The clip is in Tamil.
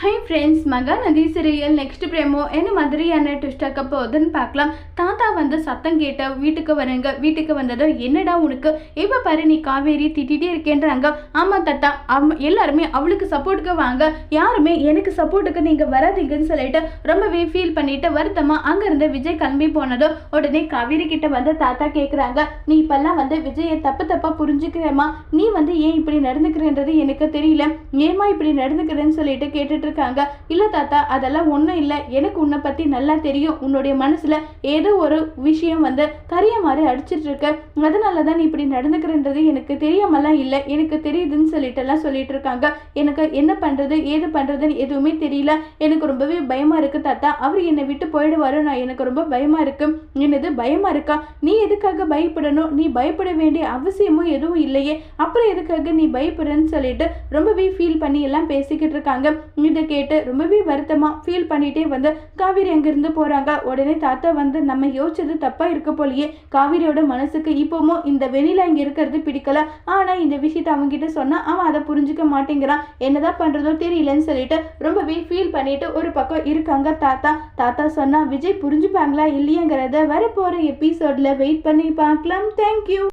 ஹை ஃப்ரெண்ட்ஸ் மகாநதி சிறையில் நெக்ஸ்ட் பிரேமோ என்ன மாதிரியான ட்விஸ்டாக்க போகுதுன்னு பார்க்கலாம். தாத்தா வந்து சத்தம் கேட்ட வீட்டுக்கு வரங்க. வீட்டுக்கு வந்ததும் என்னடா உனக்கு? இப்போ பாரு நீ காவேரி திட்டிகிட்டே இருக்கேன்றாங்க. ஆமாம் தாத்தா அம் எல்லாருமே அவளுக்கு சப்போர்ட்டுக்கு வாங்க. யாருமே எனக்கு சப்போர்ட்டுக்கு நீங்கள் வராதீங்கன்னு சொல்லிட்டு ரொம்பவே ஃபீல் பண்ணிட்டு வருத்தமாக அங்கேருந்து விஜய் கிளம்பி போனதும் உடனே காவேரி கிட்ட வந்து தாத்தா கேட்குறாங்க நீ இப்பெல்லாம் வந்து விஜயை தப்பு தப்பாக புரிஞ்சுக்கிறேம்மா நீ வந்து ஏன் இப்படி நடந்துக்கிறேன்றது எனக்கு தெரியல. ஏமா இப்படி நடந்துக்கிறேன்னு சொல்லிட்டு கேட்டுட்டு இருக்காங்க இல்ல தாத்தா அதெல்லாம் ஒன்றும் இல்லை. எனக்கு உன்னை பத்தி நல்லா தெரியும். உன்னுடைய மனசுல ஏதோ ஒரு விஷயம் வந்து கரிய மாதிரி அடிச்சிட்டு அதனால தான் நீ இப்படி நடந்துக்கிறன்றது எனக்கு தெரியாமலாம் இல்லை. எனக்கு தெரியுதுன்னு சொல்லிட்டு எல்லாம் சொல்லிட்டு இருக்காங்க எனக்கு என்ன பண்றது ஏது பண்றதுன்னு எதுவுமே தெரியல. எனக்கு ரொம்பவே பயமா இருக்கு தாத்தா. அவர் என்னை விட்டு போயிடுவாரு. நான் எனக்கு ரொம்ப பயமா இருக்கு. என்னது பயமா இருக்கா? நீ எதுக்காக பயப்படணும்? நீ பயப்பட வேண்டிய அவசியமும் எதுவும் இல்லையே. அப்புறம் எதுக்காக நீ பயப்படுறன்னு சொல்லிட்டு ரொம்பவே ஃபீல் பண்ணி எல்லாம் பேசிக்கிட்டு இருக்காங்க இதை கேட்டு ரொம்பவே வருத்தமா ஃபீல் பண்ணிகிட்டே வந்து காவேரி அங்கிருந்து போறாங்க. உடனே தாத்தா வந்து நம்ம யோசிச்சது தப்பாக இருக்க போலயே. காவேரியோட மனசுக்கு இப்பவும் இந்த வெளியில் இங்க இருக்கிறது பிடிக்கல. ஆனா இந்த விஷயத்தை அவங்ககிட்ட சொன்னா அவன் அதை புரிஞ்சுக்க மாட்டேங்கிறான். என்னதான் பண்றதோ தெரியலன்னு சொல்லிட்டு ரொம்பவே ஃபீல் பண்ணிட்டு ஒரு பக்கம் இருக்காங்க தாத்தா. தாத்தா சொன்னா விஜய் புரிஞ்சுப்பாங்களா இல்லையாங்கிறத வரப்போகிற எபிசோட்ல வெயிட் பண்ணி பார்க்கலாம். தேங்க்யூ